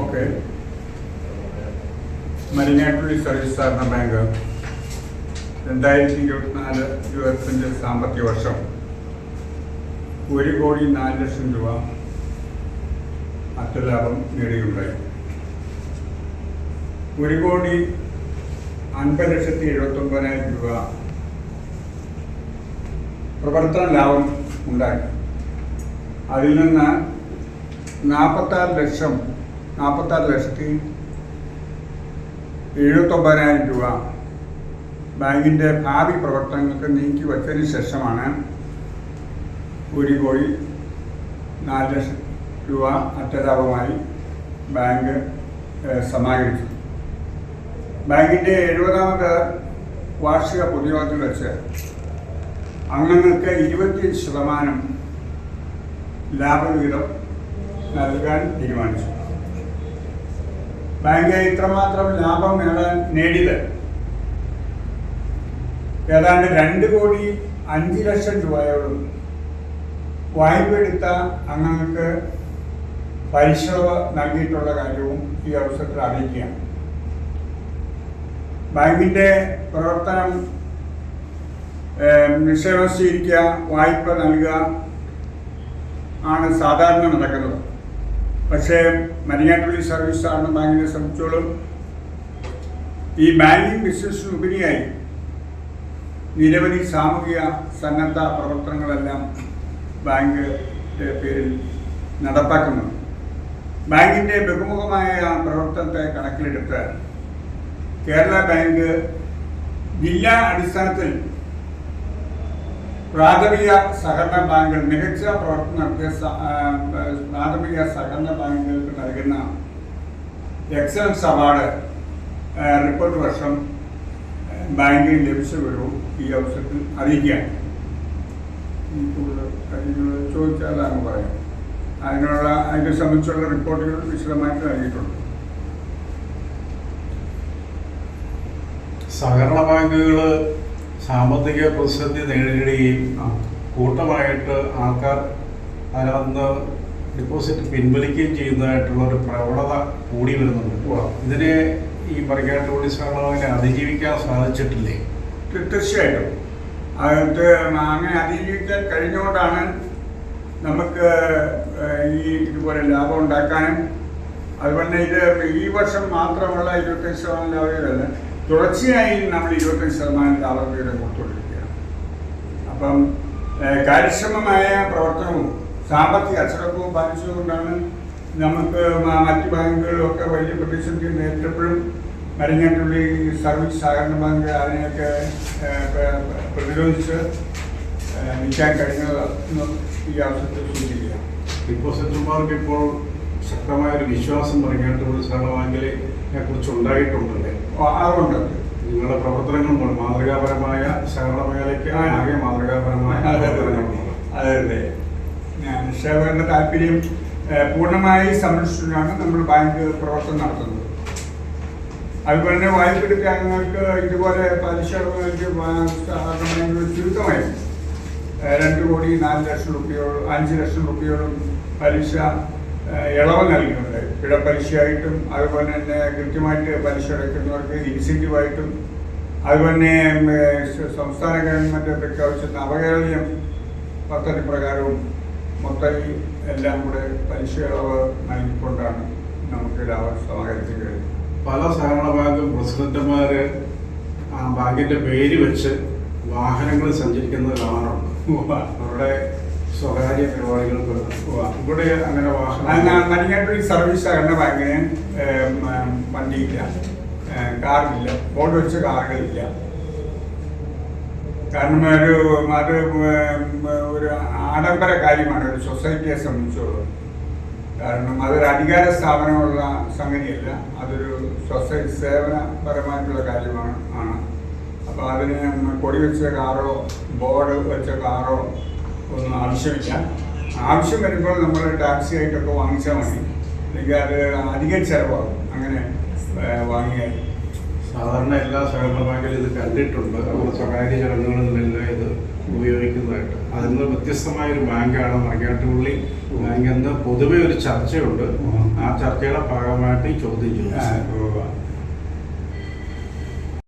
Okay Marangattupilly service സഹകരണ bank രണ്ടായിരത്തി ഇരുപത്തിനാല് ഇരുപത്തഞ്ച് സാമ്പത്തിക വർഷം. ഒരു കോടി നാല് ലക്ഷം രൂപ അറ്റ ലാഭം നേടുകയുണ്ടായി ഒരു കോടി അൻപത് ലക്ഷത്തി എഴുപത്തൊമ്പതിനായിരം രൂപ പ്രവർത്തന ലാഭം ഉണ്ടായി. അതിൽ നിന്ന് നാൽപ്പത്താറ് ലക്ഷം നാൽപ്പത്താറ് ലക്ഷത്തി എഴുപത്തൊമ്പതിനായിരം രൂപ ബാങ്കിന്റെ ഭാവി പ്രവർത്തനങ്ങൾക്ക് നീക്കി വച്ചതിന് ശേഷമാണ് ഒരു കോടി നാല് ലക്ഷം രൂപ അറ്റലാഭമായി ബാങ്ക് സമാഹരിച്ചു ബാങ്കിന്റെ എഴുപതാമത് വാർഷിക പൊതുയോഗത്തിൽ വെച്ച് അംഗങ്ങൾക്ക് ഇരുപത്തിയഞ്ച് ശതമാനം ലാഭവിഹിതം നൽകാൻ തീരുമാനിച്ചു. ബാങ്ക് ഇത്രമാത്രം ലാഭം നേടാൻ നേടിയത്. ഏതാണ്ട് രണ്ട് കോടി അഞ്ച് ലക്ഷം രൂപയോളം. വായ്പ എടുത്ത അംഗങ്ങൾക്ക് പലിശ നൽകിയിട്ടുള്ള കാര്യവും ഈ അവസരത്തിൽ അറിയിക്കുകയാണ്. ബാങ്കിന്റെ പ്രവർത്തനം നിക്ഷേപം സ്വീകരിക്കുക വായ്പ നൽകുക ആണ് സാധാരണ നടക്കുന്നത്. പക്ഷേ മരിയാട്ടുള്ളി സർവീസ് ആണ് ബാങ്കിനെ സംബന്ധിച്ചോളം ഈ ബാങ്കിങ് ബിസിനസ്സിനുപരിയായി നിരവധി സാമൂഹിക സന്നദ്ധ പ്രവർത്തനങ്ങളെല്ലാം ബാങ്ക് പേരിൽ നടപ്പാക്കുന്നുണ്ട്. ബാങ്കിന്റെ ബഹുമുഖമായ പ്രവർത്തനത്തെ കണക്കിലെടുത്ത് കേരള ബാങ്ക് ജില്ലാ അടിസ്ഥാനത്തിൽ പ്രാഥമിക സഹകരണ ബാങ്കുകൾ മികച്ച പ്രവർത്തനം നടത്തിയ പ്രാഥമിക സഹകരണ ബാങ്കുകൾക്ക് നൽകുന്ന എക്സലൻസ് അവാർഡ് റിപ്പോർട്ട് വർഷം ബാങ്കിന് ലഭിച്ച വിവരവും ഈ അവസരത്തിൽ കൂടുതൽ കാര്യങ്ങൾ ചോദിച്ചാൽ അങ്ങ് പറയാം. അതിനുള്ള അതിനെ സംബന്ധിച്ചുള്ള റിപ്പോർട്ടുകൾ വിശദമായിട്ട് നൽകിയിട്ടുണ്ട് സഹകരണ ബാങ്കുകൾ സാമ്പത്തിക പ്രതിസന്ധി നേരിടുകയും. കൂട്ടമായിട്ട് ആൾക്കാർ അതിനകത്ത് ഡിപ്പോസിറ്റ് പിൻവലിക്കുകയും ചെയ്യുന്നതായിട്ടുള്ള ഒരു പ്രവണത കൂടി വരുന്നുണ്ട്. ഇതിനെ ഈ മറിക്കാട്ടുപള്ളി സഹകരണ ബാങ്കിനെ അതിജീവിക്കാൻ സാധിച്ചിട്ടില്ലേ തീർച്ചയായിട്ടും അത് അങ്ങനെ അതിജീവിക്കാൻ കഴിഞ്ഞുകൊണ്ടാണ് നമുക്ക് ഈ ഇതുപോലെ ലാഭം ഉണ്ടാക്കാനും അതുപോലെ ഇത് ഈ വർഷം മാത്രമുള്ള ഇരുപത്തഞ്ച് ശതമാനം ലാഭവിഹിതമല്ല തുടർച്ചയായി നമ്മൾ ഇരുപത്തഞ്ച് ശതമാനം ലാഭവിഹിതം കൊടുത്തുകൊണ്ടിരിക്കുകയാണ് അപ്പം കാര്യക്ഷമമായ പ്രവർത്തനവും സാമ്പത്തിക അച്ചടക്കവും പാലിച്ചതുകൊണ്ടാണ് നമുക്ക് മറ്റ് ബാങ്കുകളൊക്കെ വലിയ പ്രതിസന്ധി നേരിട്ടപ്പോഴും മരിങ്ങാട്ടുള്ളി സർവീസ് സഹകരണ ബാങ്ക് അതിനെയൊക്കെ പ്രതിരോധിച്ച് നിൽക്കാൻ കഴിഞ്ഞത് ഈ അവസരത്തിൽ സൂചിപ്പിക്കാം. ഇപ്പോൾ ഡിപ്പോസിറ്റർമാർക്ക് ഇപ്പോൾ ശക്തമായ ഒരു വിശ്വാസം മറിക്കാട്ടുപള്ളി സഹകരണ ബാങ്കിനെ കുറിച്ച് ഉണ്ടായിട്ടുണ്ടല്ലേ അതുകൊണ്ട് നിങ്ങളുടെ പ്രവർത്തനങ്ങൾ കൊണ്ട് മാതൃകാപരമായ സഹകരണ മേഖലയ്ക്ക്. ആകെ മാതൃകാപരമായ അതെ അതെ. പ്രവർത്തനങ്ങളുണ്ട് അതെ അതെ. ഞാൻ നിക്ഷേപകരുടെ താല്പര്യം പൂർണമായി സംരക്ഷിച്ചുകൊണ്ടാണ് നമ്മൾ ബാങ്ക് പ്രവർത്തനം നടത്തുന്നത്. അതുപോലെ തന്നെ വായ്പ എടുക്കാൻ ഞങ്ങൾക്ക് ഇതുപോലെ പലിശ ചുരുക്കമായിരുന്നു. രണ്ട് കോടി നാല് ലക്ഷം റുപ്യോളം അഞ്ച് ലക്ഷം റുപ്യോളം പലിശ ഇളവ് നൽകുന്നുണ്ട്. പിഴപ്പലിശയായിട്ടും അതുപോലെ തന്നെ കൃത്യമായിട്ട് പലിശ അടയ്ക്കുന്നവർക്ക് ഇൻസെന്റീവായിട്ടും അതുപോലെ തന്നെ സംസ്ഥാന ഗവൺമെന്റ് പ്രഖ്യാപിച്ച നവകേരളീയം പദ്ധതി പ്രകാരവും മൊത്തം എല്ലാം കൂടെ പലിശ ഇളവ് നൽകിക്കൊണ്ടാണ് നമുക്ക് ലാഭം സമാഹരിച്ചു കഴിഞ്ഞത് പല സഹകരണ ബാങ്കും പ്രസിഡന്റുമാർ ആ ബാങ്കിന്റെ പേര് വെച്ച് വാഹനങ്ങൾ സഞ്ചരിക്കുന്നത് കാണാറുണ്ട്. അവരുടെ സ്വകാര്യ പരിപാടികൾക്ക്. ഇവിടെ അങ്ങനെ വാഹനം മരിങ്ങാട്ടുള്ളി സർവീസ് സഹകരണ ബാങ്കിന് വണ്ടിയില്ല. കാറില്ല. ബോർഡ് വെച്ച കാറുകളില്ല. കാരണം ഒരു അത് ഒരു ആഡംബര കാര്യമാണ്. ഒരു സൊസൈറ്റിയെ സംബന്ധിച്ചുള്ളത് കാരണം അതൊരു അധികാര സ്ഥാപനമുള്ള സംഗതിയല്ല. അതൊരു സൊസൈറ്റി സേവനപരമായിട്ടുള്ള കാര്യമാണ്. ആണ്. അപ്പോൾ അതിന് കൊടി വെച്ച കാറോ ബോർഡ് വെച്ച കാറോ ഒന്നും ആവശ്യമില്ല. ആവശ്യം വരുമ്പോൾ നമ്മൾ ടാക്സി ആയിട്ടൊക്കെ വാങ്ങിച്ചാൽ മതി. അല്ലെങ്കിൽ അത് അധിക ചിലവാകും. അങ്ങനെ വാങ്ങിയാൽ. സാധാരണ എല്ലാ സഹകരണ ബാങ്കിലും ഇത് കണ്ടിട്ടുണ്ട്. നമ്മുടെ സ്വകാര്യ ചടങ്ങുകളിലെല്ലാം ഇത് ഉപയോഗിക്കുന്നതായിട്ട്. അതിൽ നിന്ന് വ്യത്യസ്തമായ ഒരു ബാങ്കാണ് മറിക്കാട്ടുപള്ളി ബാങ്ക് എന്ന് പൊതുവെ ഒരു ചർച്ചയുണ്ട്. ആ ചർച്ച ചർച്ചയുടെ ഭാഗമായിട്ട് ഈ ചോദ്യം ചെയ്യുന്നത് ചോദിച്ചു.